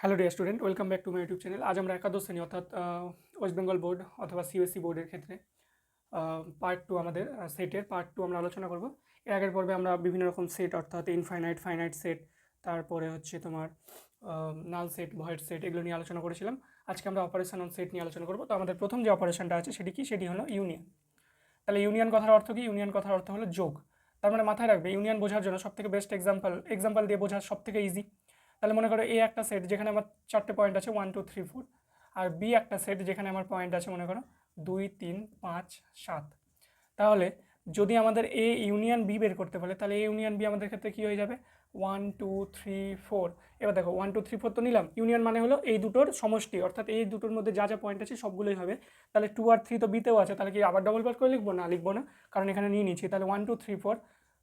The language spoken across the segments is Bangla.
Hello dear student welcome back to my YouTube channel আজ আমরা একাদশ শ্রেণি, অর্থাৎ ওয়েস্ট বেঙ্গল বোর্ড অথবা সিএসসি বোর্ডের ক্ষেত্রে পার্ট টু আমাদের সেটের পার্ট টু আমরা আলোচনা করব। এর আগের পর্বে আমরা বিভিন্ন রকম সেট অর্থাৎ ইনফাইনাইট ফাইনাইট সেট তারপরে হচ্ছে তোমার নাল সেট ভয়েড সেট এগুলো নিয়ে আলোচনা করেছিলাম। আজকে আমরা অপারেশন অন সেট নিয়ে আলোচনা করব। তো আমাদের প্রথম যে অপারেশনটা আছে সেটি কি? সেটি হলো ইউনিয়ন তাহলে ইউনিয়ন কথার অর্থ কি? ইউনিয়ন কথার অর্থ হলো যোগ। তার মানে মাথায় রাখবে ইউনিয়ন বোঝার জন্য সবথেকে বেস্ট এক্সাম্পল এক্সাম্পল দিয়ে বোঝা সবথেকে ইজি তাহলে মনে করো এ একটা সেট যেখানে আমার চারটে পয়েন্ট আছে ওয়ান টু থ্রি ফোর আর বি একটা সেট যেখানে আমার পয়েন্ট আছে, মনে করো দুই, তিন, পাঁচ, সাত। তাহলে যদি আমাদের এ ইউনিয়ন বি বের করতে পারে তাহলে এ ইউনিয়ন বি আমাদের ক্ষেত্রে কী হয়ে যাবে? ওয়ান টু থ্রি ফোর এবার দেখো ওয়ান টু থ্রি ফোর তো নিলাম। ইউনিয়ন মানে হলো এই দুটোর সমষ্টি, অর্থাৎ এই দুটোর মধ্যে যা যা পয়েন্ট আছে সবগুলোই হবে। তাহলে টু আর থ্রি তো বিতেও আছে, তাহলে কি আবার ডবল পার্ট করে লিখব? না লিখব না। কারণ এখানে নিয়ে নিচ্ছি। তাহলে one two three four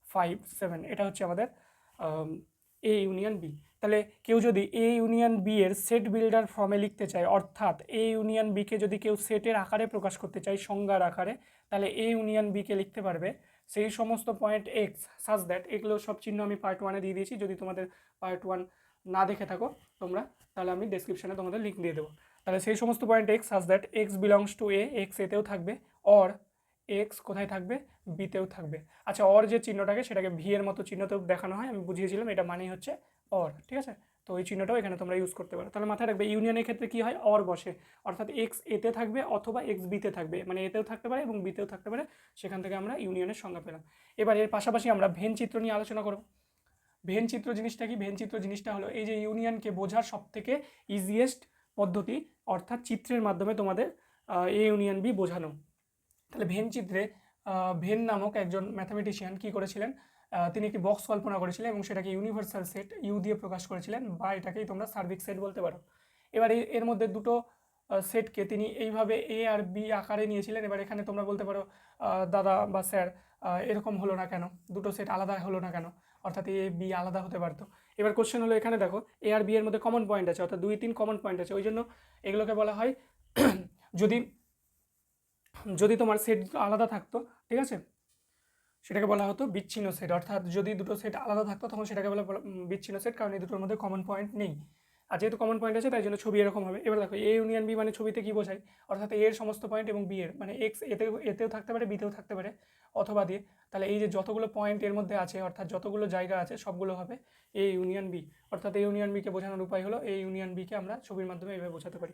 five seven এটা হচ্ছে আমাদের এ ইউনিয়ন বি তাহলে কেউ যদি এ ইউনিয়ন বি এর সেট বিল্ডার ফর্মে লিখতে চায়, অর্থাৎ এ ইউনিয়ন বিকে যদি কেউ সেটের আকারে প্রকাশ করতে চায়, সংজ্ঞার আকারে, তাহলে এ ইউনিয়ন বিকে লিখতে পারবে। সেই সমস্ত পয়েন্ট এক্স সাজ দ্যাট এগুলো সব চিহ্ন আমি পার্ট ওয়ানে দিয়ে দিয়েছি। যদি তোমাদের পার্ট ওয়ান না দেখে থাকো তোমরা, তাহলে আমি ডেসক্রিপশানে তোমাদের লিঙ্ক দিয়ে দেবো। তাহলে সেই সমস্ত point x such that x belongs to A x এতেও থাকবে। অর এক্স কোথায় থাকবে? বিতেও থাকবে। আচ্ছা অর যে চিহ্নটাকে, সেটাকে ভি এর মতো চিহ্নতেও দেখানো হয়, আমি বুঝিয়েছিলাম, এটা মানেই হচ্ছে অর ঠিক আছে? তো ওই চিহ্নটাও এখানে তোমরা ইউজ করতে পারো। তাহলে মাথায় রাখবে ইউনিয়নের ক্ষেত্রে কী হয়? অর বসে। অর্থাৎ এক্স এতে থাকবে অথবা এক্স বিতে থাকবে। মানে এতেও থাকতে পারে এবং বিতেও থাকতে পারে। সেখান থেকে আমরা ইউনিয়নের সংজ্ঞা পেলাম। এবার এর পাশাপাশি আমরা ভেন চিত্র নিয়ে আলোচনা করব। ভেন চিত্র জিনিসটা কি? ভেন চিত্র জিনিসটা হলো এই যে ইউনিয়নকে বোঝার সবথেকে ইজিয়েস্ট পদ্ধতি, অর্থাৎ চিত্রের মাধ্যমে তোমাদের এ ইউনিয়ন বি বোঝানো। তাহলে ভেন চিত্রে ভেন নামক একজন ম্যাথামেটিশিয়ান কী করেছিলেন? তিনি একটি বক্স কল্পনা করেছিলেন এবং সেটাকে ইউনিভার্সাল সেট ইউ দিয়ে প্রকাশ করেছিলেন বা এটাকেই তোমরা সার্বিক সেট বলতে পারো। এবার এর মধ্যে দুটো সেটকে তিনি এইভাবে এ আর বি আকারে নিয়েছিলেন। এবার এখানে তোমরা বলতে পারো দাদা বা স্যার এরকম হলো না কেন? দুটো সেট আলাদা হলো না কেন? অর্থাৎ এ বি আলাদা হতে পারতো। এবার কোশ্চেন হলো এখানে দেখো এ আর বি এর মধ্যে কমন পয়েন্ট আছে, অর্থাৎ দুই তিন কমন পয়েন্ট আছে। ওই জন্য এগুলোকে বলা হয়, যদি যদি তোমার সেট আলাদা থাকতো, ঠিক আছে? সেটাকে বলা হতো বিচ্ছিন্ন সেট অর্থাৎ যদি দুটো সেট আলাদা থাকতো, তখন সেটাকে বলা বিচ্ছিন্ন সেট কারণ এই দুটোর মধ্যে কমন পয়েন্ট নেই। আর যেহেতু কমন পয়েন্ট আছে, তাই জন্য ছবি এরকম হবে। এবার দেখো এ ইউনিয়ন বি মানে ছবিতে কী বোঝায়? অর্থাৎ এর সমস্ত পয়েন্ট এবং বি এর। মানে এক্স এতেও এতেও থাকতে পারে বিতেও থাকতে পারে, অথবা দিয়ে। তাহলে এই যে যতগুলো পয়েন্ট এর মধ্যে আছে, অর্থাৎ যতগুলো জায়গা আছে, সবগুলো হবে এ ইউনিয়ন বি অর্থাৎ এ ইউনিয়ন বিকে বোঝানোর উপায় হলো এই ইউনিয়ন বিকে আমরা ছবির মাধ্যমে এইভাবে বোঝাতে পারি।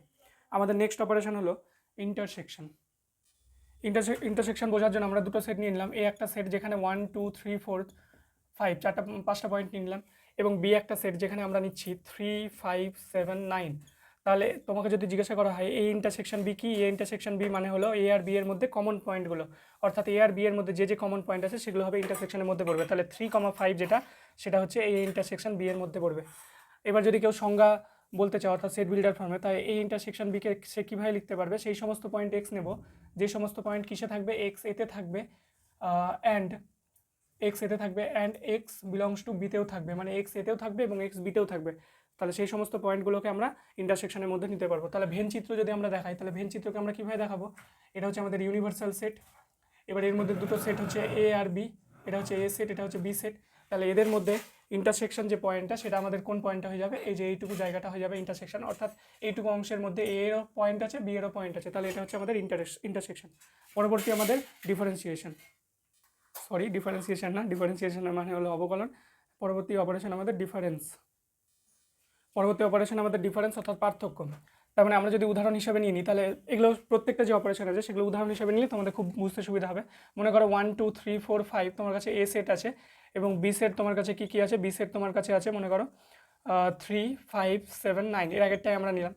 আমাদের নেক্সট অপারেশন হলো ইন্টারসেকশন ইন্টারসে ইন্টারসেকশন বোঝার জন্য আমরা দুটো সেট নিয়ে নিলাম। এ একটা সেট যেখানে one two three four five চারটা পাঁচটা পয়েন্ট নিয়ে নিলাম এবং বি একটা সেট যেখানে আমরা নিচ্ছি থ্রি ফাইভ সেভেন নাইন তাহলে তোমাকে যদি জিজ্ঞাসা করা হয় এই ইন্টারসেকশন বি কি? এ ইন্টারসেকশন বি মানে হলো এ আর বি এর মধ্যে কমন পয়েন্টগুলো অর্থাৎ এ আর বি এর মধ্যে যে যে কমন পয়েন্ট আছে সেগুলো হবে ইন্টারসেকশনের মধ্যে পড়বে। তাহলে থ্রি কমা ফাইভ যেটা, সেটা হচ্ছে এ ইন্টারসেকশন বি এর মধ্যে পড়বে। এবার যদি কেউ সংজ্ঞা বলতে চাও, অর্থাৎ সেট বিল্ডার ফর্মে তাই এই ইন্টারসেকশন বিকে সে কীভাবে লিখতে পারবে? সেই সমস্ত পয়েন্ট এক্স নেব। যে সমস্ত পয়েন্ট কিসে থাকবে? এক্স এতে থাকবে অ্যান্ড এক্স এতে থাকবে অ্যান্ড এক্স বিলংস টু বিতেও থাকবে। মানে এক্স এতেও থাকবে এবং এক্স বিতেও থাকবে। তাহলে সেই সমস্ত পয়েন্টগুলোকে আমরা ইন্টারসেকশনের মধ্যে নিতে পারব। তাহলে ভেন চিত্র যদি আমরা দেখাই, তাহলে ভেন চিত্রকে আমরা কীভাবে দেখাবো? এটা হচ্ছে আমাদের ইউনিভার্সাল সেট এবার এর মধ্যে দুটো সেট হচ্ছে এ আর বি এটা হচ্ছে এ সেট এটা হচ্ছে বি সেট তাহলে এদের মধ্যে ইন্টারসেকশন যে পয়েন্টটা সেটা আমাদের কোন পয়েন্টটা হয়ে যাবে? এই যে এইটুকু জায়গাটা হয়ে যাবে ইন্টারসেকশন অর্থাৎ এইটুকু অংশের মধ্যে এ এরও পয়েন্ট আছে বি এরও পয়েন্ট আছে, তাহলে এটা হচ্ছে আমাদের ইন্টারেস ইন্টারসেকশন পরবর্তী আমাদের ডিফারেন্সিয়েশন সরি ডিফারেন্সিয়েশন না ডিফারেন্সিয়েশনের মানে হলো অবকলন। পরবর্তী অপারেশন আমাদের ডিফারেন্স পরবর্তী অপারেশন আমাদের ডিফারেন্স অর্থাৎ পার্থক্য। তার মানে আমরা যদি উদাহরণ হিসাবে নিয়ে নিই, তাহলে এগুলো প্রত্যেকটা যে অপারেশন আছে, সেগুলো উদাহরণ হিসাবে নিলে তোমাদের খুব বুঝতে সুবিধা হবে। মনে করো one two three four five তোমার কাছে এ সেট আছে। এবং বি সেট তোমার কাছে কী কী আছে? বি সেট তোমার কাছে আছে, মনে করো থ্রি ফাইভ সেভেন নাইন এর আগেরটাই আমরা নিলাম।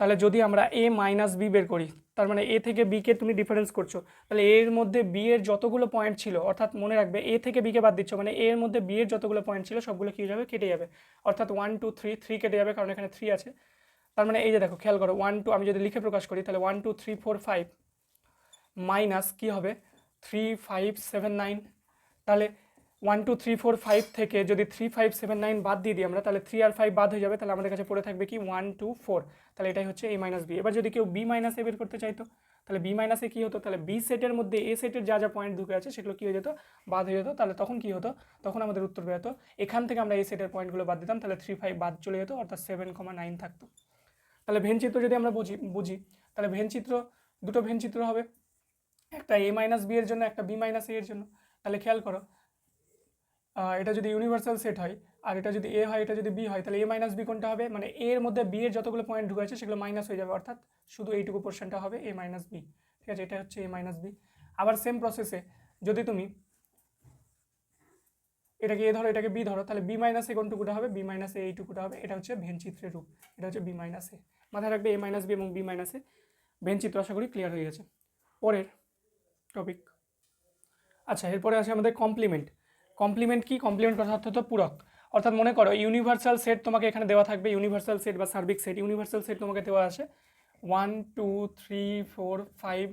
তাহলে যদি আমরা এ মাইনাস বি বের করি, তার মানে এ থেকে বিকে তুমি ডিফারেন্স করছ, তাহলে এর মধ্যে বি এর যতগুলো পয়েন্ট ছিল, অর্থাৎ মনে রাখবে এ থেকে বিকে বাদ দিচ্ছ মানে এর মধ্যে বি এর যতগুলো পয়েন্ট ছিল, সবগুলো কী যাবে? কেটে যাবে। অর্থাৎ ওয়ান টু থ্রি থ্রি কেটে যাবে, কারণ এখানে থ্রি আছে। তার মানে এই যে দেখো, খেয়াল করো ওয়ান টু আমি যদি লিখে প্রকাশ করি, তাহলে one two three four five minus কী হবে? থ্রি ফাইভ সেভেন নাইন তাহলে one two three four five থেকে যদি থ্রি ফাইভ সেভেন নাইন বাদ দিয়ে দিই আমরা, তাহলে থ্রি আর ফাইভ বাদ হয়ে যাবে, তাহলে আমাদের কাছে পড়ে থাকবে কি? ওয়ান টু ফোর তাহলে এটাই হচ্ছে এ মাইনাস বি এবার যদি কেউ বি মাইনাস বের করতে চাইতো, তাহলে বি মাইনাসে কী হতো? তাহলে বি সেটের মধ্যে এ সেটের যা যা পয়েন্ট ঢুকে আছে, সেগুলো কী হয়ে যেত? বাদ হয়ে যেত। তাহলে তখন কী হতো? তখন আমাদের উত্তর বেরোতো এখান থেকে আমরা এ সেটের পয়েন্টগুলো বাদ দিতাম, তাহলে থ্রি ফাইভ বাদ চলে যেত, অর্থাৎ সেভেন কমা নাইন থাকতো। তাহলে ভেন চিত্র যদি আমরা বুঝি বুঝি, তাহলে ভেন চিত্র, দুটো ভেন চিত্র হবে। একটা এ মাইনাস বি এর জন্য, একটা বি মাইনাস এ এর জন্য। তাহলে খেয়াল করো এটা যদি ইউনিভার্সাল সেট হয়, আর এটা যদি এ হয়, এটা যদি বি হয়, তাহলে এ মাইনাস বি কোনটা হবে? মানে এর মধ্যে বি এর যতগুলো পয়েন্ট ঢুকে আছে সেগুলো মাইনাস হয়ে যাবে, অর্থাৎ শুধু এইটুকু পোর্শনটা হবে এ মাইনাস বি ঠিক আছে? এটা হচ্ছে এ মাইনাস বি আবার সেম প্রসেসে যদি তুমি এটাকে এ ধরো, এটাকে বি ধরো, তাহলে বি মাইনাস এ কোনটুকুটা হবে? বি মাইনাস এ এইটুকুটা হবে। এটা হচ্ছে ভেন চিত্রের রূপ। এটা হচ্ছে বি মাইনাস এ মাথায় রাখবে এ মাইনাস বি এবং বি মাইনাস এ ভেন চিত্র আশা করি ক্লিয়ার হয়ে গেছে। পরের টপিক আচ্ছা এরপরে আছে আমাদের কমপ্লিমেন্ট কমপ্লিমেন্ট কি? কমপ্লিমেন্ট কথা অর্থ পূরক। অর্থাৎ মনে করো ইউনিভার্সাল সেট তোমাকে এখানে দেওয়া থাকবে ইউনিভার্সাল সেট বা সার্বিক সেট ইউনিভার্সাল সেট তোমাকে দেওয়া আছে। One two three four five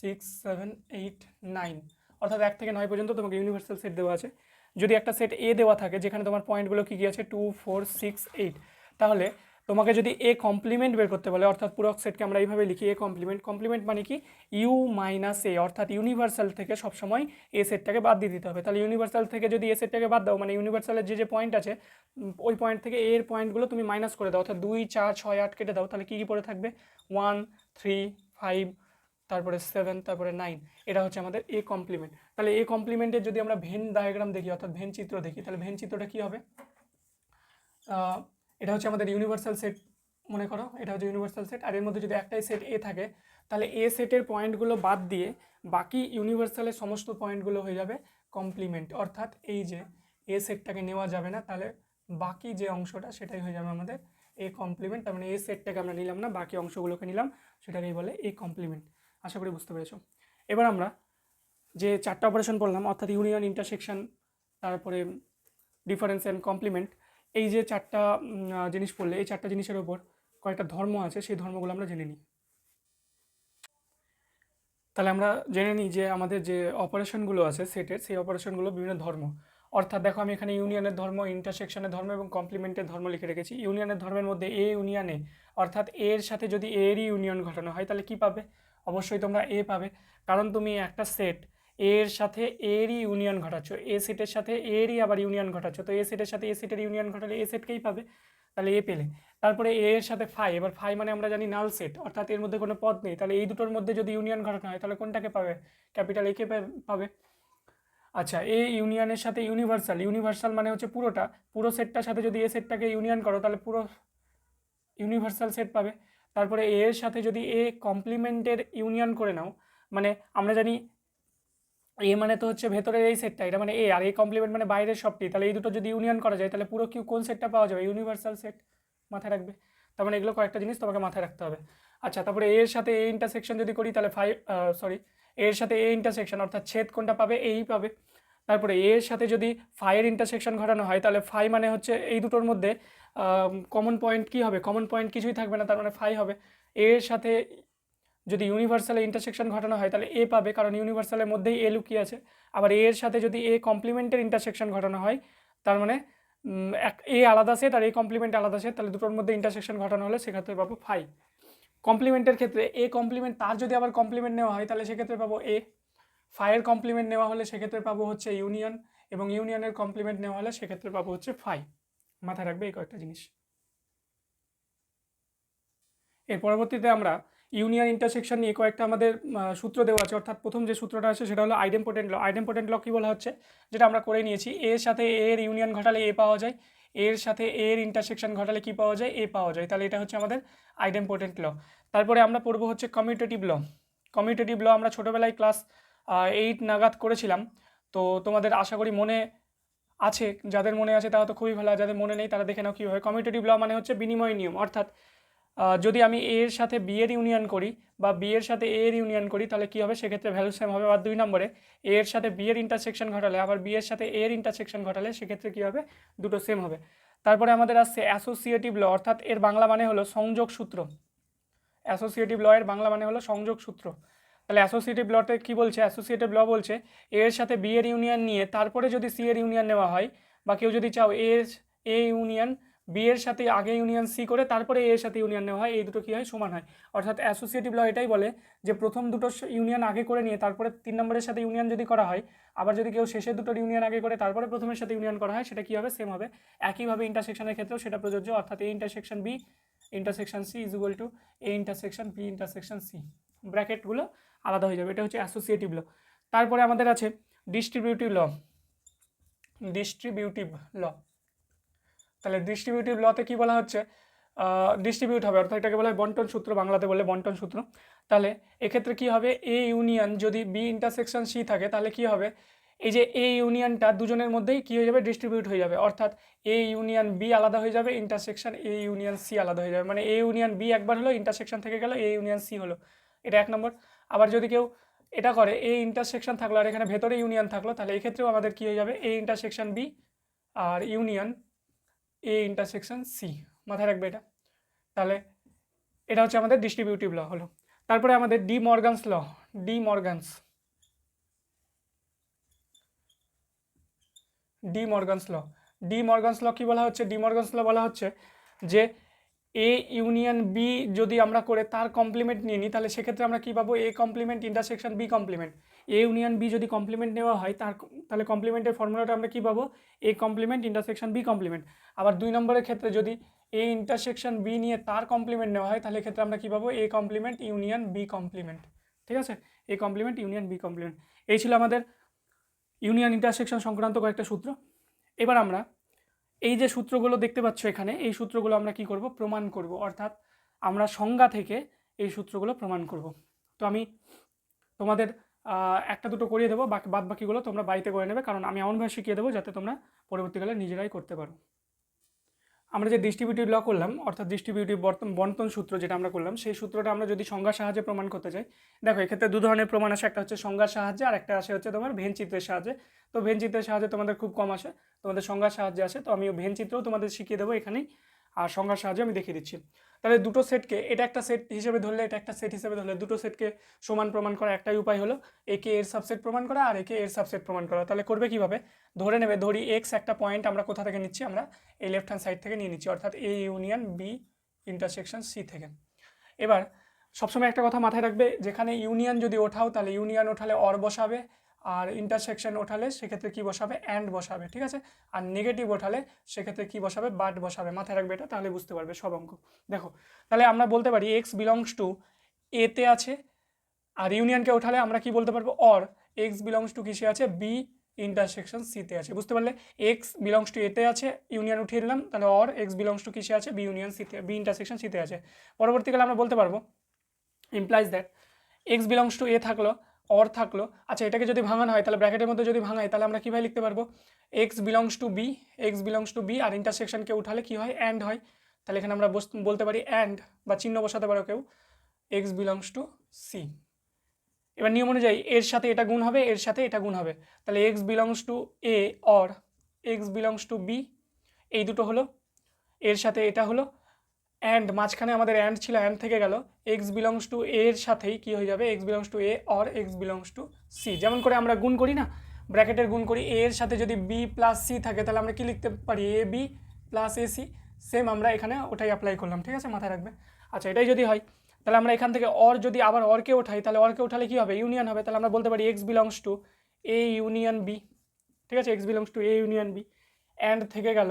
six seven eight nine অর্থাৎ এক থেকে নয় পর্যন্ত তোমাকে ইউনিভার্সাল সেট দেওয়া আছে। যদি একটা সেট এ দেওয়া থাকে, যেখানে তোমার পয়েন্টগুলো কী কী আছে? টু ফোর সিক্স এইট তাহলে তোমাকে যদি এ কমপ্লিমেন্ট বের করতে বলে, অর্থাৎ পুরক সেটকে আমরা এইভাবে লিখি এ কমপ্লিমেন্ট কমপ্লিমেন্ট মানে কি? ইউ মাইনাস এ অর্থাৎ ইউনিভার্সাল থেকে সবসময় এ সেটটাকে বাদ দিয়ে দিতে হবে। তাহলে ইউনিভার্সাল থেকে যদি এ সেটটাকে বাদ দাও মানে ইউনিভার্সালের যে যে পয়েন্ট আছে ওই পয়েন্ট থেকে এর পয়েন্টগুলো তুমি মাইনাস করে দাও, অর্থাৎ দুই, চার, ছয়, আট কেটে দাও, তাহলে কী কী পড়ে থাকবে? ওয়ান থ্রি ফাইভ তারপরে সেভেন তারপরে নাইন এটা হচ্ছে আমাদের এ কমপ্লিমেন্ট তাহলে এ কমপ্লিমেন্টের যদি আমরা ভেন ডায়াগ্রাম দেখি, অর্থাৎ ভেন চিত্র দেখি, তাহলে ভেন চিত্রটা কী হবে? এটা হচ্ছে আমাদের ইউনিভার্সাল সেট মনে করো, এটা হচ্ছে ইউনিভার্সাল সেট আর এর মধ্যে যদি একটাই সেট এ থাকে, তাহলে এ সেটের পয়েন্টগুলো বাদ দিয়ে বাকি ইউনিভার্সালের সমস্ত পয়েন্টগুলো হয়ে যাবে কমপ্লিমেন্ট অর্থাৎ এই যে এ সেটটাকে নেওয়া যাবে না, তাহলে বাকি যে অংশটা, সেটাই হয়ে যাবে আমাদের এ কমপ্লিমেন্ট তার মানে এ সেটটাকে আমরা নিলাম না, বাকি অংশগুলোকে নিলাম, সেটাকেই বলে এ কমপ্লিমেন্ট আশা করি বুঝতে পেরেছ। এবার আমরা যে চারটা অপারেশন বললাম, অর্থাৎ ইউনিয়ন ইন্টারসেকশন তারপরে ডিফারেন্স অ্যান্ড কমপ্লিমেন্ট এই যে চারটা জিনিস পড়লে, এই চারটা জিনিসের ওপর কয়েকটা ধর্ম আছে, সেই ধর্মগুলো আমরা জেনে নিই। তাহলে আমরা জেনে নিই যে আমাদের যে অপারেশনগুলো আছে, সেটের, সেই অপারেশনগুলো বিভিন্ন ধর্ম। অর্থাৎ দেখো, আমি এখানে ইউনিয়নের ধর্ম, ইন্টারসেকশনের ধর্ম এবং কমপ্লিমেন্টের ধর্ম লিখে রেখেছি। ইউনিয়নের ধর্মের মধ্যে এ ইউনিয়নে, অর্থাৎ এর সাথে যদি এরই ইউনিয়ন ঘটানো হয়, তাহলে কি পাবে? অবশ্যই তোমরা এ পাবে। কারণ তুমি একটা সেট এর সাথে এরই ইউনিয়ন ঘটাচ্ছ। এ সেটের সাথে এরই আবার ইউনিয়ন ঘটাচ্ছ। তো এ সেটের সাথে এ সেটের ইউনিয়ন ঘটালে এ সেটকেই পাবে? তাহলে এ পেলে। তারপরে এ এর সাথে ফাই এবার ফাই মানে আমরা জানি নাল সেট অর্থাৎ এর মধ্যে কোনো পদ নেই। তাহলে এই দুটোর মধ্যে যদি ইউনিয়ন ঘটানো হয়, তাহলে কোনটাকে পাবে? ক্যাপিটাল একে পাবে। আচ্ছা এ ইউনিয়নের সাথে ইউনিভার্সাল ইউনিভার্সাল মানে হচ্ছে পুরোটা। পুরো সেটটার সাথে যদি এ সেটটাকে ইউনিয়ন করো, তাহলে পুরো ইউনিভার্সাল সেট পাবে। তারপরে এ এর সাথে যদি এ কমপ্লিমেন্টের ইউনিয়ন করে নাও মানে আমরা জানি এ মানে তো হচ্ছে ভেতরের এই সেটটা এটা মানে এ আর এই কমপ্লিমেন্ট মানে বাইরের সবটি, তাহলে এই দুটো যদি ইউনিয়ন করা যায়, তাহলে পুরো কি কোন সেটটা পাওয়া যাবে? ইউনিভার্সাল সেট মাথায় রাখবে। তার মানে এগুলো কয়েকটা জিনিস তোমাকে মাথায় রাখতে হবে। আচ্ছা তারপরে এর সাথে এ ইন্টারসেকশন যদি করি, তাহলে ফাইভ সরি এর সাথে এ ইন্টারসেকশন অর্থাৎ ছেদ কোনটা পাবে? এই পাবে। তারপরে এর সাথে যদি ফাইয়ের ইন্টারসেকশন ঘটানো হয়, তাহলে ফাই মানে হচ্ছে এই দুটোর মধ্যে কমন পয়েন্ট কি হবে? কমন পয়েন্ট কিছুই থাকবে না, তার মানে ফাই হবে। এর সাথে যদি ইউনিভার্সালে ইন্টারসেকশন ঘটানো হয়, তাহলে এ পাবে, কারণ ইউনিভার্সালের মধ্যেই এ লুকিয়ে আছে। আবার এর সাথে যদি এ কমপ্লিমেন্টের ইন্টারসেকশন ঘটানো হয়, তার মানে এক এ আলাদা সেট আর এ কমপ্লিমেন্ট আলাদা সেট তাহলে দুটোর মধ্যে ইন্টারসেকশন ঘটানো হলে সেক্ষেত্রে পাবো ফাই কমপ্লিমেন্টের ক্ষেত্রে এ কমপ্লিমেন্ট তার যদি আবার কমপ্লিমেন্ট নেওয়া হয়, তাহলে সেক্ষেত্রে পাবো এ ফাইয়ের কমপ্লিমেন্ট নেওয়া হলে সেক্ষেত্রে পাবো হচ্ছে ইউনিয়ন এবং ইউনিয়নের কমপ্লিমেন্ট নেওয়া হলে সেক্ষেত্রে পাবো হচ্ছে ফাই মাথায় রাখবে এই কয়েকটা জিনিস। এর পরবর্তীতে আমরা ইউনিয়ন ইন্টারসেকশন নিয়ে কয়েকটা আমাদের সূত্র দেওয়া আছে। অর্থাৎ প্রথম যে সূত্রটা আছে সেটা হলো আইডেম্পোটেন্ট ল। আইডেম্পোটেন্ট ল কী বলা হচ্ছে? যেটা আমরা করে নিয়েছি এর সাথে এর ইউনিয়ন ঘটালে এ পাওয়া যায় এর সাথে এর ইন্টারসেকশন ঘটালে কি পাওয়া যায়? এ পাওয়া যায়। তাহলে এটা হচ্ছে আমাদের আইডেম্পোটেন্ট ল। তারপরে আমরা পড়ব হচ্ছে কমিউটেটিভ ল। কমিউটেটিভ ল আমরা ছোটোবেলায় ক্লাস এইট নাগাদ করেছিলাম। তো তোমাদের আশা করি মনে আছে, যাদের মনে আছে তারা তো খুবই ভালো যাদের মনে নেই তারা দেখে নাও কী হয়। কমিউটেটিভ ল মানে হচ্ছে বিনিময় নিয়ম। অর্থাৎ যদি আমি এ এর সাথে বি এর ইউনিয়ন করি বা বি এর সাথে এ এর ইউনিয়ন করি, তাহলে কী হবে? সেক্ষেত্রে ভ্যালু সেম হবে আর দুই নম্বরে। এ এর সাথে বি এর ইন্টারসেকশন ঘটালে, আবার বি এর সাথে এ এর ইন্টারসেকশন ঘটালে, সেক্ষেত্রে কী হবে? দুটো সেম হবে। তারপরে আমাদের আসছে অ্যাসোসিয়েটিভ ল অর্থাৎ এর বাংলা মানে হলো সংযোগ সূত্র। অ্যাসোসিয়েটিভ ল এর বাংলা মানে হলো সংযোগ সূত্র। তাহলে অ্যাসোসিয়েটিভ লতে কী বলছে? অ্যাসোসিয়েটিভ ল বলছে এ এর সাথে বি এর ইউনিয়ন নিয়ে, তারপরে যদি সি এর ইউনিয়ন নেওয়া হয়, বা কেউ যদি চাও এ এ ইউনিয়ন বি এর সাথে আগে ইউনিয়ন সি করে তারপরে এ এর সাথে ইউনিয়ন নেওয়া হয়, এই দুটো কী হয়? সমান হয়। অর্থাৎ অ্যাসোসিয়েটিভ ল এটাই বলে যে প্রথম দুটো ইউনিয়ন আগে করে নিয়ে তারপরে তিন নম্বরের সাথে ইউনিয়ন যদি করা হয়, আবার যদি কেউ শেষের দুটোর ইউনিয়ন আগে করে তারপরে প্রথমের সাথে ইউনিয়ন করা হয়, সেটা কী হবে? সেম হবে। একইভাবে ইন্টারসেকশনের ক্ষেত্রেও সেটা প্রযোজ্য। অর্থাৎ A intersection B intersection C is equal to A intersection B intersection C ব্র্যাকেটগুলো আলাদা হয়ে যাবে। এটা হচ্ছে অ্যাসোসিয়েটিভ ল তারপরে আমাদের আছে ডিস্ট্রিবিউটিভ ল ডিস্ট্রিবিউটিভ ল তাহলে ডিস্ট্রিবিউটিভ লতে কী বলা হচ্ছে? ডিস্ট্রিবিউট হবে, অর্থাৎ এটাকে বলা হয় বন্টন সূত্র, বাংলাতে বলে বন্টন সূত্র। তাহলে এক্ষেত্রে কি হবে? এ ইউনিয়ন যদি বি ইন্টারসেকশন সি থাকে, তাহলে কি হবে? এই যে এ ইউনিয়নটা দুজনের মধ্যেই কী হয়ে যাবে? ডিস্ট্রিবিউট হয়ে যাবে। অর্থাৎ এ ইউনিয়ন বি আলাদা হয়ে যাবে ইন্টারসেকশন এ ইউনিয়ন সি আলাদা হয়ে যাবে। মানে এ ইউনিয়ন বি একবার হলো ইন্টারসেকশন থেকে গেল এ ইউনিয়ন সি হলো। এটা এক নম্বর। আবার যদি কেউ এটা করে এ ইন্টারসেকশন থাকল আর এখানে ভেতরে ইউনিয়ন থাকল, তাহলে এক্ষেত্রেও আমাদের কী হয়ে যাবে? এ ইন্টারসেকশন বি আর ইউনিয়ন এ ইন্টারসেকশন সি মাথায় রাখবে এটা। তাহলে এটা হচ্ছে আমাদের ডিস্ট্রিবিউটিভ ল হলো। তারপরে আমাদের De Morgan's law De Morgan's De Morgan's law De Morgan's law কী বলা হচ্ছে? ডি মর্গানস ল বলা হচ্ছে যে এ ইউনিয়ন বি যদি আমরা করে তার কমপ্লিমেন্ট নিয়ে নিই তাহলে সেক্ষেত্রে আমরা কী পাবো? A complement intersection B complement A union B যদি কমপ্লিমেন্ট নেওয়া হয়, তার তাহলে কমপ্লিমেন্টের ফর্মুলাটা আমরা কী পাবো? A complement intersection B complement আবার দুই নম্বরের ক্ষেত্রে যদি এ ইন্টারসেকশন বি নিয়ে তার কমপ্লিমেন্ট নেওয়া হয়, তাহলে ক্ষেত্রে আমরা কী পাবো? A complement union B complement ঠিক আছে? A complement union B complement এই ছিল আমাদের ইউনিয়ন ইন্টারসেকশন সংক্রান্ত কয়েকটা সূত্র। এবার আমরা এই যে সূত্রগুলো দেখতে পাচ্ছ এখানে, এই সূত্রগুলো আমরা কি করব? প্রমাণ করব। অর্থাৎ আমরা সংজ্ঞা থেকে এই সূত্রগুলো প্রমাণ করব। তো আমি তোমাদের একটা দুটো করিয়ে দেবো, বাকি বাদ বাকিগুলো তোমরা বাড়িতে করে নেবে, কারণ আমি এমনভাবে শিখিয়ে দেবো যাতে তোমরা পরবর্তীকালে নিজেরাই করতে পারো। আমরা যে ডিস্ট্রিবিউটিভ ল করলাম, অর্থাৎ ডিস্ট্রিবিউটিভ বন্টন সূত্র যেটা আমরা করলাম, সেই সূত্রটা আমরা যদি সংজ্ঞার সাহায্যে প্রমাণ করতে চাই, দেখো, এক্ষেত্রে দু ধরনের প্রমাণ আসে, একটা হচ্ছে সংজ্ঞার সাহায্যে, আর একটা আসে হচ্ছে তোমার ভেন চিত্রের সাহায্যে। তো ভেন চিত্রের সাহায্যে তোমাদের খুব কম আসে, তোমাদের সংজ্ঞার সাহায্যে আসে, তো আমি ভেন চিত্রও তোমাদের শিখিয়ে দেবো এখানেই। আর সংজ্ঞার সাহায্যে আমি দেখিয়ে দিচ্ছি। তাহলে দুটো সেটকে, এটা একটা সেট হিসেবে ধরলে এটা একটা সেট হিসেবে ধরলে দুটো সেটকে সমান প্রমাণ করা একটাই উপায় হলো, একে এর সাবসেট প্রমাণ করা আর একে এর সাবসেট প্রমাণ করা। তাহলে করবে কীভাবে? ধরে নেবে, ধরি এক্স একটা পয়েন্ট আমরা কোথা থেকে নিচ্ছি? আমরা এই লেফট হ্যান্ড সাইড থেকে নিয়ে নিচ্ছি, অর্থাৎ A union B intersection C থেকে। এবার সবসময় একটা কথা মাথায় রাখবে, যেখানে ইউনিয়ন যদি ওঠাও, তাহলে ইউনিয়ন ওঠালে অর বসাবে আর ইন্টারসেকশন ওঠালে সেক্ষেত্রে কী বসাবে? অ্যান্ড বসাবে, ঠিক আছে? আর নেগেটিভ ওঠালে সেক্ষেত্রে কী বসাবে? বাট বসাবে, মাথায় রাখবে এটা, তাহলে বুঝতে পারবে সব অঙ্ক। দেখো, তাহলে আমরা বলতে পারি এক্স বিলংস টু এতে আছে, আর ইউনিয়নকে ওঠালে আমরা কি বলতে পারব? অর এক্স বিলংস টু কিসে আছে? বি ইন্টারসেকশন সিতে আছে। বুঝতে পারলে? এক্স বিলংস টু এতে আছে ইউনিয়ন উঠিয়ে দিলাম, তাহলে অর এক্স বিলংস টু কিসে আছে? বি ইউনিয়ন সিতে বি ইন্টারসেকশন সিতে আছে। পরবর্তীকালে আমরা বলতে পারব implies that X belongs to A থাকল অর থাকল। আচ্ছা এটাকে যদি ভাঙানো হয়, তাহলে ব্র্যাকেটের মধ্যে যদি ভাঙাই, তাহলে আমরা কীভাবে লিখতে পারব? X belongs to B X belongs to B আর ইন্টারসেকশনকে উঠালে কী হয়? অ্যান্ড হয়। তাহলে এখানে আমরা বলতে পারি অ্যান্ড বা চিহ্ন বসাতে পারো কেউ। এক্স বিলংস টু সি এবার নিয়ম অনুযায়ী, এর সাথে এটা গুণ হবে, এর সাথে এটা গুণ হবে। তাহলে X belongs to A or X belongs to B এই দুটো হলো। এর সাথে এটা হলো অ্যান্ড মাঝখানে আমাদের অ্যান্ড ছিল অ্যান্ড থেকে গেল। এক্স বিলংস টু এর সাথেই কী হয়ে যাবে? X belongs to A or X belongs to C যেমন করে আমরা গুণ করি না? ব্র্যাকেটের গুণ করি। এ এর সাথে যদি বি প্লাস সি থাকে, তাহলে আমরা কী লিখতে পারি? A B plus A C same আমরা এখানে ওটাই অ্যাপ্লাই করলাম, ঠিক আছে? মাথায় রাখবে। আচ্ছা এটাই যদি হয়, তাহলে আমরা এখান থেকে অর যদি আবার অরকে ওঠাই তাহলে অরকে ওঠালে কী হবে? ইউনিয়ন হবে। তাহলে আমরা বলতে পারি X belongs to A union B ঠিক আছে? X belongs to A union B and থেকে গেল।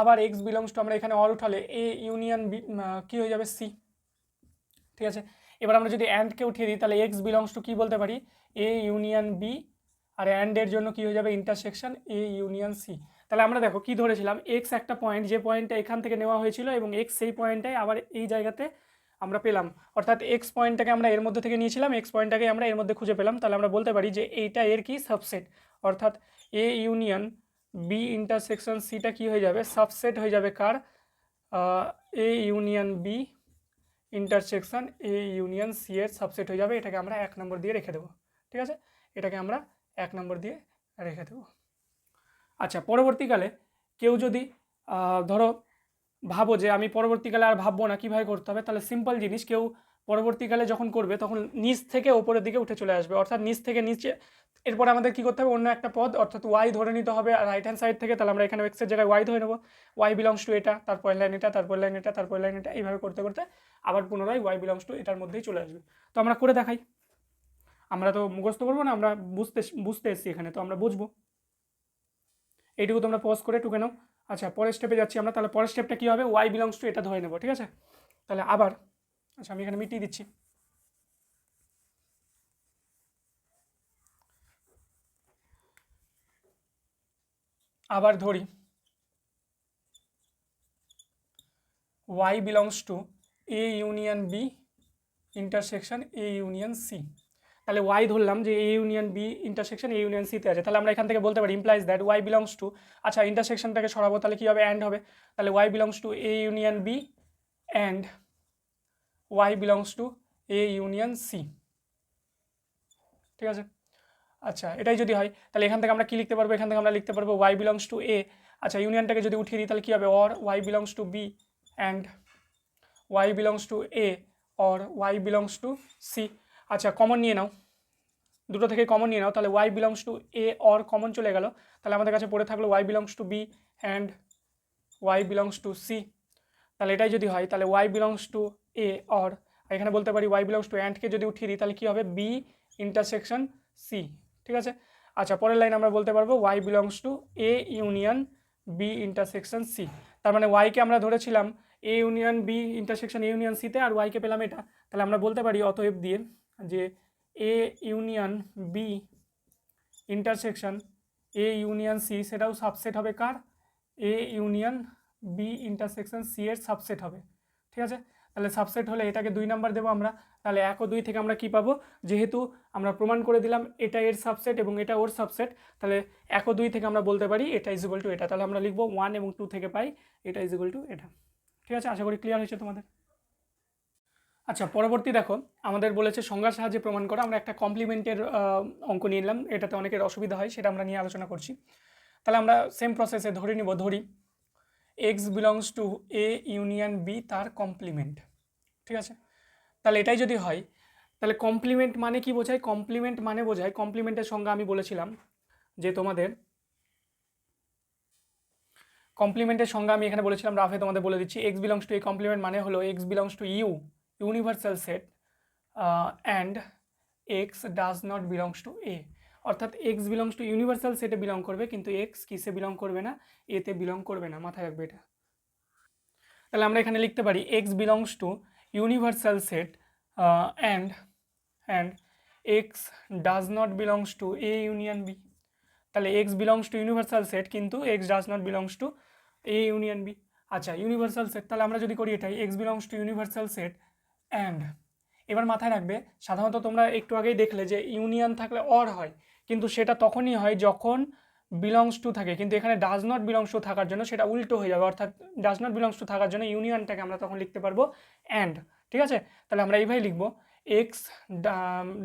আবার এক্স বিলংস টু আমরা এখানে অর উঠালে এ ইউনিয়ন বি কী হয়ে যাবে? সি ঠিক আছে? এবার আমরা যদি অ্যান্ডকে উঠিয়ে দিই, তাহলে এক্স বিলংস টু কী বলতে পারি? এ ইউনিয়ন বি আর অ্যান্ডের জন্য কী হয়ে যাবে? ইন্টারসেকশন এ ইউনিয়ন সি তাহলে আমরা দেখো কী ধরেছিলাম? এক্স একটা পয়েন্ট যে পয়েন্টটা এখান থেকে নেওয়া হয়েছিল এবং এক্স সেই পয়েন্টটাই আবার এই জায়গাতে আমরা পেলাম। অর্থাৎ এক্স পয়েন্টটাকে আমরা এর মধ্যে থেকে নিয়েছিলাম এক্স পয়েন্টটাকে আমরা এর মধ্যে খুঁজে পেলাম। তাহলে আমরা বলতে পারি যে এইটা এর কি? সাবসেট অর্থাৎ এ ইউনিয়ন বি ইন্টারসেকশন সিটা কি হয়ে যাবে? সাবসেট হয়ে যাবে কার? A union B intersection A union C এর সাবসেট হয়ে যাবে। এটাকে আমরা এক নম্বর দিয়ে রেখে দেবো। ঠিক আছে? এটাকে আমরা এক নম্বর দিয়ে রেখে দেবো। আচ্ছা পরবর্তীকালে কেউ যদি ধরো ভাবো যে আমি পরবর্তীকালে আর ভাববো না, কীভাবে করতে হবে? তাহলে সিম্পল জিনিস, কেউ পরবর্তীকালে যখন করবে, তখন নিচ থেকে ওপরের দিকে উঠে চলে আসবে। অর্থাৎ নিচ থেকে নিচে এরপর আমাদের কী করতে হবে? অন্য একটা পদ, অর্থাৎ ওয়াই ধরে নিতে হবে রাইট হ্যান্ড সাইড থেকে, তাহলে আমরা এখানে এক্সের জায়গায় ওয়াই ধরে নেব। ওয়াই বিলংস টু এটা তারপর লাইন এটা তারপর লাইন এটা তারপর লাইন এটা, এইভাবে করতে করতে আবার পুনরায় ওয়াই বিলংস টু এটার মধ্যেই চলে আসবে। তো আমরা করে দেখাই। আমরা তো মুখস্থ করব না, আমরা বুঝতে বুঝতে এসেছি এখানে, তো আমরা বুঝব। এইটুকু তোমরা পজ করে টুকে নাও। আচ্ছা পরের স্টেপে যাচ্ছি আমরা, তাহলে পরের স্টেপটা কী হবে? ওয়াই বিলংস টু এটা ধরে নেব, ঠিক আছে? তাহলে আবার আচ্ছা আমি এখানে মিটিয়ে দিচ্ছি। আবার ধরি। Y belongs to A union B intersection A union C তাহলে ওয়াই ধরলাম যে A union B intersection A union সিতে আছে। তাহলে আমরা এখান থেকে বলতে পারি implies that Y belongs to আচ্ছা ইন্টারসেকশনটাকে সরাবো, তাহলে কী হবে? অ্যান্ড হবে। তাহলে Y belongs to A union B and Y belongs to A union C ঠিক আছে? আচ্ছা এটাই যদি হয়, তাহলে এখান থেকে আমরা কি লিখতে পারব? এখান থেকে আমরা লিখতে পারব ওয়াই বিলংস টু এ আচ্ছা ইউনিয়নটাকে যদি উঠিয়ে দিই, তাহলে কী হবে? Or Y belongs to B and Y belongs to A or Y belongs to C আচ্ছা কমন নিয়ে নাও। দুটো থেকে কমন নিয়ে নাও, তাহলে Y belongs to A or common চলে গেল। তাহলে আমাদের কাছে পড়ে থাকল Y belongs to B and Y belongs to C তাহলে এটাই যদি হয়, তাহলে Y belongs to A or এখানে বলতে পারি ওয়াই বিলংস টু অ্যান্ডকে যদি উঠিয়ে দিই, তাহলে কী হবে? বি ইন্টারসেকশন সি ঠিক আছে? আচ্ছা পরের লাইন আমরা বলতে পারব Y belongs to A union B intersection C তার মানে ওয়াইকে আমরা ধরেছিলাম A union B intersection A union সিতে আর ওয়াইকে পেলাম এটা। তাহলে আমরা বলতে পারি অতএব দিয়ে যে A union B intersection A union C সেটাও সাবসেট হবে কার? A union B intersection C এর সাবসেট হবে। ঠিক আছে? তাহলে সাবসেট হলে এটাকে দুই নাম্বার দেবো আমরা, তাহলে এক ও দুই থেকে আমরা কি পাবো? যেহেতু আমরা প্রমাণ করে দিলাম এটা এর সাবসেট এবং এটা ওর সাবসেট তাহলে এক ও দুই থেকে আমরা বলতে পারি এটা ইজ ইকুয়াল টু এটা। তাহলে আমরা লিখব ওয়ান এবং টু থেকে পাই, এটা ইজ ইকুয়াল টু এটা। ঠিক আছে? আশা করি ক্লিয়ার হয়েছে তোমাদের? আচ্ছা পরবর্তী দেখো, আমাদের বলেছে সংজ্ঞার সাহায্যে প্রমাণ করা। আমরা একটা কমপ্লিমেন্টের অঙ্ক নিয়ে নিলাম। এটাতে অনেকের অসুবিধা হয়, সেটা আমরা নিয়ে আলোচনা করছি। তাহলে আমরা সেম প্রসেসে ধরে নিব, ধরি। X belongs to A union B তার কমপ্লিমেন্ট ঠিক আছে? তাহলে এটাই যদি হয়, তাহলে কমপ্লিমেন্ট মানে কি বোঝায়? কমপ্লিমেন্ট মানে বোঝায় কমপ্লিমেন্টের সঙ্গে আমি বলেছিলাম যে তোমাদের কমপ্লিমেন্টের সঙ্গে আমি এখানে বলেছিলাম, রাফে তোমাদের বলে দিচ্ছি X belongs to A complement মানে হলো X belongs to U universal set and X does not belongs to A অর্থাৎ এক্স বিলংস টু ইউনিভার্সাল সেটে বিলং করবে, কিন্তু এক্স কিসে বিলং করবে না? এতে বিলং করবে না, মাথায় রাখবে এটা। তাহলে আমরা এখানে লিখতে পারি X belongs to universal set and and X does not belongs to A union B তাহলে X belongs to universal set কিন্তু X does not belongs to A union B আচ্ছা ইউনিভার্সাল সেট তাহলে আমরা যদি করি এটাই X belongs to universal set and এবার মাথায় রাখবে, সাধারণত তোমরা একটু আগেই দেখলে যে ইউনিয়ন থাকলে অর হয় কিন্তু সেটা তখনই হয় যখন বিলংস টু থাকে। কিন্তু এখানে ডাজ নট বিলংস টু থাকার জন্য সেটা উল্টো হয়ে যাবে। অর্থাৎ ডাজ নট বিলংস টু থাকার জন্য ইউনিয়নটাকে আমরা তখন লিখতে পারব অ্যান্ড ঠিক আছে? তাহলে আমরা এইভাবে লিখব। X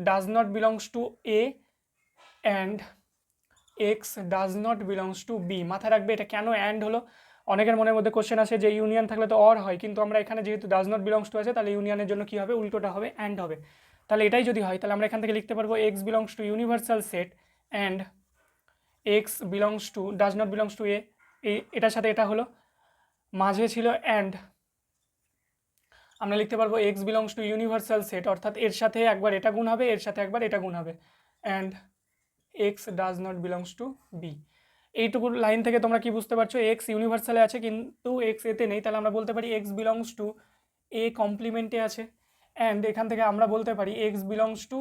does not belongs to A and X does not belongs to B মাথায় রাখবে এটা কেন অ্যান্ড হলো? অনেকের মনের মধ্যে কোশ্চেন আসে যে ইউনিয়ন থাকলে তো অর হয়। কিন্তু আমরা এখানে যেহেতু ডাজ নট বিলংস টু আছে, তাহলে ইউনিয়নের জন্য কী হবে? উল্টোটা হবে অ্যান্ড হবে। তাহলে এটাই যদি হয়, তাহলে আমরা এখান থেকে লিখতে পারব X belongs to universal set and X belongs to does not belongs to A, এটার সাথে এটা হলো। মাঝে ছিল অ্যান্ড আমরা লিখতে পারব X belongs to universal set অর্থাৎ এর সাথে একবার এটা গুণ হবে, এর সাথে একবার এটা গুণ হবে। And X does not belongs to B এইটুকু লাইন থেকে তোমরা কি বুঝতে পারছ? এক্স ইউনিভার্সালে আছে, কিন্তু এক্স এতে নেই। তাহলে আমরা বলতে পারি এক্স বিলংস টু এ কমপ্লিমেন্টে আছে। অ্যান্ড এখান থেকে আমরা বলতে পারি এক্স বিলংস টু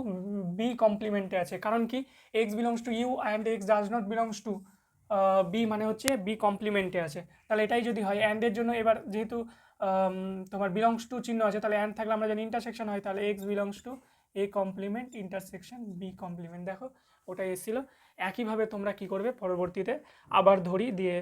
বি কমপ্লিমেন্টে আছে। কারণ কি? X belongs to U and X does not belongs to B মানে হচ্ছে বি কমপ্লিমেন্টে আছে। তাহলে এটাই যদি হয় অ্যান্ডের জন্য এবার যেহেতু তোমার বিলংস টু চিহ্ন আছে, তাহলে অ্যান্ড থাকলে আমরা জানি ইন্টারসেকশন হয়, তাহলে X belongs to A complement intersection B complement দেখো, ওটাই এসেছিল। একইভাবে তোমরা কি করবে? পরবর্তীতে আবার ধরি দিয়ে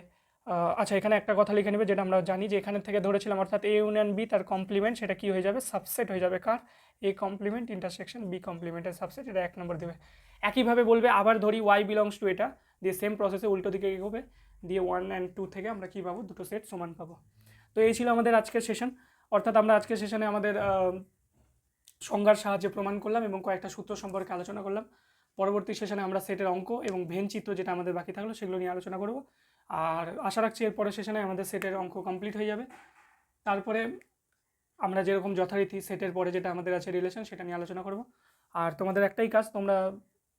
আচ্ছা এখানে একটা কথা লিখে নেবে যেটা আমরা জানি যে এখানে থেকে ধরেছিলাম অর্থাৎ এ ইউনিয়ন বি তার কমপ্লিমেন্ট সেটা কি হয়ে যাবে? সাবসেট হয়ে যাবে কার? এ কমপ্লিমেন্ট ইন্টারসেকশন বি কমপ্লিমেন্টের সাবসেট এটা এক নম্বর দেবে। একইভাবে বলবে, আবার ধরি ওয়াই বিলংস টু এটা, দিয়ে সেম প্রসেসে উল্টো দিকে এগোবে, দিয়ে ওয়ান অ্যান্ড টু থেকে আমরা কী পাবো? দুটো সেট সমান পাবো। তো এই ছিল আমাদের আজকের সেশন অর্থাৎ আমরা আজকের সেশনে আমাদের সংজ্ঞার সাহায্যে প্রমাণ করলাম এবং কয়েকটা সূত্র সম্পর্কে আলোচনা করলাম। পরবর্তী সেশনে আমরা সেটের অঙ্ক এবং ভেন চিত্র যেটা আমাদের বাকি থাকল সেগুলো নিয়ে আলোচনা করব। আর আশা রাখছি এর পরের সেশনে আমাদের সেটের অঙ্ক কমপ্লিট হয়ে যাবে। তারপরে আমরা যেরকম যথারীতি সেটের পরে যেটা আমাদের আছে রিলেশন সেটা নিয়ে আলোচনা করব। আর তোমাদের একটাই কাজ, তোমরা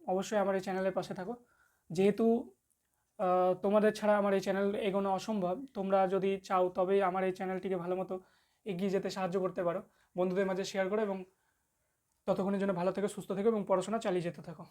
অবশ্যই আমার এই চ্যানেলের পাশে থাকো। যেহেতু তোমাদের ছাড়া আমার এই চ্যানেল এগোনো অসম্ভব, তোমরা যদি চাও তবেই আমার এই চ্যানেলটিকে ভালো মতো এগিয়ে যেতে সাহায্য করতে পারো। বন্ধুদের মাঝে শেয়ার করো এবং ততক্ষণের জন্য ভালো থেকো, সুস্থ থেকো এবং পড়াশোনা চালিয়ে যেতে থাকো।